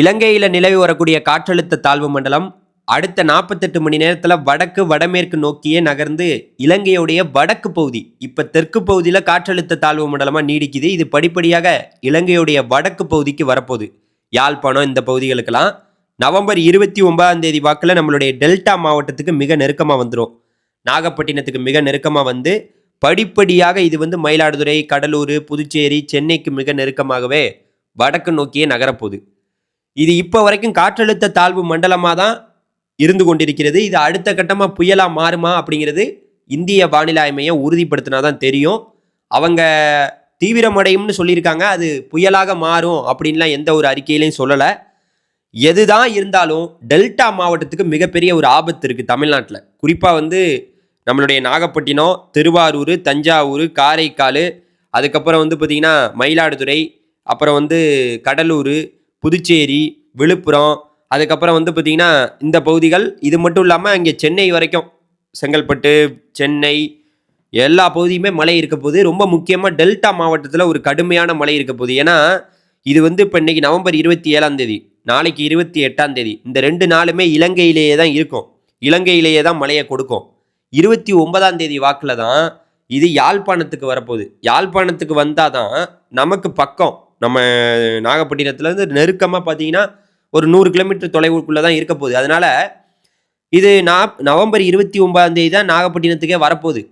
இலங்கையில் நிலவி வரக்கூடிய காற்றழுத்த தாழ்வு மண்டலம் அடுத்த நாற்பத்தெட்டு மணி நேரத்தில் வடக்கு வடமேற்கு நோக்கியே நகர்ந்து இலங்கையுடைய வடக்கு பகுதி இப்போ தெற்கு பகுதியில் காற்றழுத்த தாழ்வு மண்டலமாக நீடிக்குது. இது படிப்படியாக இலங்கையுடைய வடக்கு பகுதிக்கு வரப்போகுது. யாழ்ப்பாணம் இந்த பகுதிகளுக்கெல்லாம். நவம்பர் இருபத்தி ஒன்பதாம் தேதி வாக்கில் நம்மளுடைய டெல்டா மாவட்டத்துக்கு மிக நெருக்கமாக வந்துடும் நாகப்பட்டினத்துக்கு மிக நெருக்கமாக வந்து படிப்படியாக இது வந்து மயிலாடுதுறை கடலூர் புதுச்சேரி சென்னைக்கு மிக நெருக்கமாகவே வடக்கு நோக்கியே நகரப்போகுது. இது இப்போ வரைக்கும் காற்றழுத்த தாழ்வு மண்டலமாக தான் இருந்து கொண்டிருக்கிறது. இது அடுத்த கட்டமாக புயலாக மாறுமா அப்படிங்கிறது இந்திய வானிலை ஆய்வு மையம் உறுதிப்படுத்தினா தான் தெரியும். அவங்க தீவிரமடையும்னு சொல்லியிருக்காங்க. அது புயலாக மாறும் அப்படின்லாம் எந்த ஒரு அறிக்கையிலையும் சொல்லலை. எதுதான் இருந்தாலும் டெல்டா மாவட்டத்துக்கு மிகப்பெரிய ஒரு ஆபத்து இருக்குது தமிழ்நாட்டில். குறிப்பாக வந்து நம்மளுடைய நாகப்பட்டினம் திருவாரூர் தஞ்சாவூர் காரைக்கால் அதுக்கப்புறம் வந்து பார்த்திங்கன்னா மயிலாடுதுறை அப்புறம் வந்து கடலூர் புதுச்சேரி விழுப்புரம் அதுக்கப்புறம் வந்து பார்த்திங்கன்னா இந்த பகுதிகள் இது மட்டும் இல்லாமல் இங்கே சென்னை வரைக்கும் செங்கல்பட்டு சென்னை எல்லா பகுதியுமே மழை இருக்க போகுது. ரொம்ப முக்கியமாக டெல்டா மாவட்டத்தில் ஒரு கடுமையான மழை இருக்க போகுது. ஏன்னா இது வந்து இப்போ இன்னைக்கு நவம்பர் இருபத்தி ஏழாம் தேதி நாளைக்கு இருபத்தி எட்டாம் தேதி இந்த ரெண்டு நாளுமே இலங்கையிலேயே தான் இருக்கும். இலங்கையிலேயே தான் மழையை கொடுக்கும். இருபத்தி ஒன்பதாம் தேதி வாக்கில் தான் இது யாழ்ப்பாணத்துக்கு வரப்போகுது. யாழ்ப்பாணத்துக்கு வந்தால் தான் நமக்கு பக்கம் நம்ம நாகப்பட்டினத்துலேருந்து நெருக்கமாக பார்த்தீங்கன்னா ஒரு நூறு கிலோமீட்டர் தொலைவுக்குள்ளே தான் இருக்க போகுது. அதனால் இது நான் நவம்பர் இருபத்தி ஒன்பதாம் தேதி தான் நாகப்பட்டினத்துக்கே வரப்போகுது.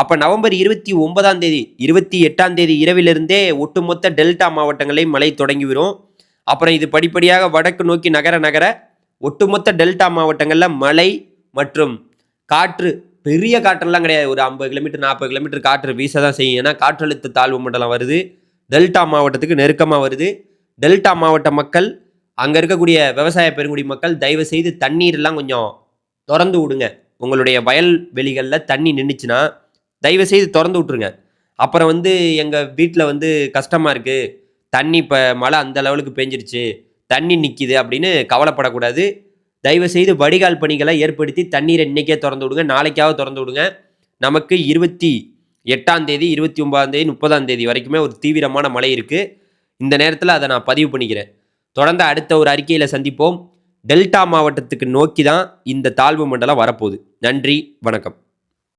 அப்போ நவம்பர் இருபத்தி ஒன்பதாம் தேதி இருபத்தி எட்டாம் தேதி இரவிலிருந்தே ஒட்டுமொத்த டெல்டா மாவட்டங்களையும் மழை தொடங்கிவிடும். அப்புறம் இது படிப்படியாக வடக்கு நோக்கி நகர நகர ஒட்டுமொத்த டெல்டா மாவட்டங்களில் மழை மற்றும் காற்று பெரிய காற்றெல்லாம் கிடையாது. ஒரு ஐம்பது கிலோமீட்டர் நாற்பது கிலோமீட்டர் காற்று வீச தான் செய்யும். ஏன்னா காற்றழுத்த தாழ்வு மண்டலம் வருது. டெல்டா மாவட்டத்துக்கு நெருக்கமாக வருது. டெல்டா மாவட்ட மக்கள் அங்கே இருக்கக்கூடிய விவசாய பெருங்குடி மக்கள் தயவு செய்து தண்ணீர்லாம் கொஞ்சம் திறந்து விடுங்க. உங்களுடைய வயல் வெளிகளில் தண்ணி நின்றுச்சுன்னா தயவு செய்து திறந்து விட்ருங்க அப்புறம் வந்து எங்கள் வீட்டில் வந்து கஷ்டமாக இருக்குது தண்ணி இப்போ மழை அந்த லெவலுக்கு பெஞ்சிருச்சு. தண்ணி நிற்கிது அப்படின்னு கவலைப்படக்கூடாது. தயவு செய்து வடிகால் பணிகளை ஏற்படுத்தி தண்ணீரை இன்னைக்கே திறந்து விடுங்க. நாளைக்காவது திறந்து விடுங்க. நமக்கு இருபத்தி எட்டாம் தேதி இருபத்தி ஒன்பதாம் தேதி முப்பதாம் தேதி வரைக்குமே ஒரு தீவிரமான மழை இருக்குது இந்த நேரத்தில் அதை நான் பதிவு பண்ணிக்கிறேன். தொடர்ந்து அடுத்த ஒரு அறிக்கையில் சந்திப்போம். டெல்டா மாவட்டத்துக்கு நோக்கி தான் இந்த தாழ்வு மண்டலம் வரப்போகுது. நன்றி வணக்கம்.